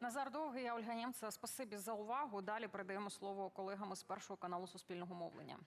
Назар Довгий, я Ольга Нємцева. Спасибі за увагу. Далі передаємо слово колегам з першого каналу Суспільного мовлення.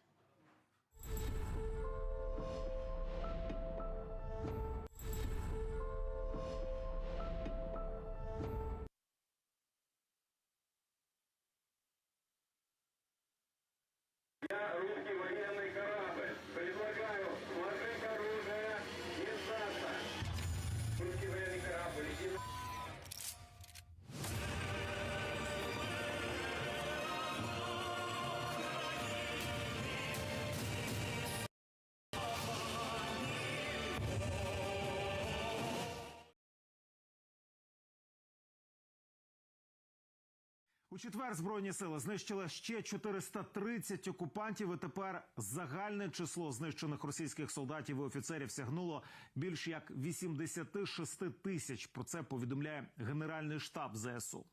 У четвер збройні сили знищили ще 430 окупантів. І тепер загальне число знищених російських солдатів і офіцерів сягнуло більш як 86 тисяч. Про це повідомляє Генеральний штаб ЗСУ.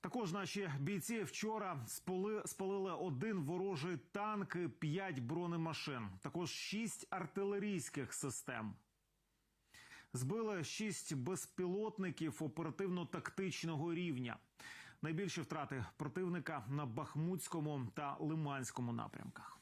Також наші бійці вчора спали, спалили один ворожий танк, і п'ять бронемашин, також шість артилерійських систем. Збили шість безпілотників оперативно-тактичного рівня. Найбільші втрати противника на Бахмутському та Лиманському напрямках.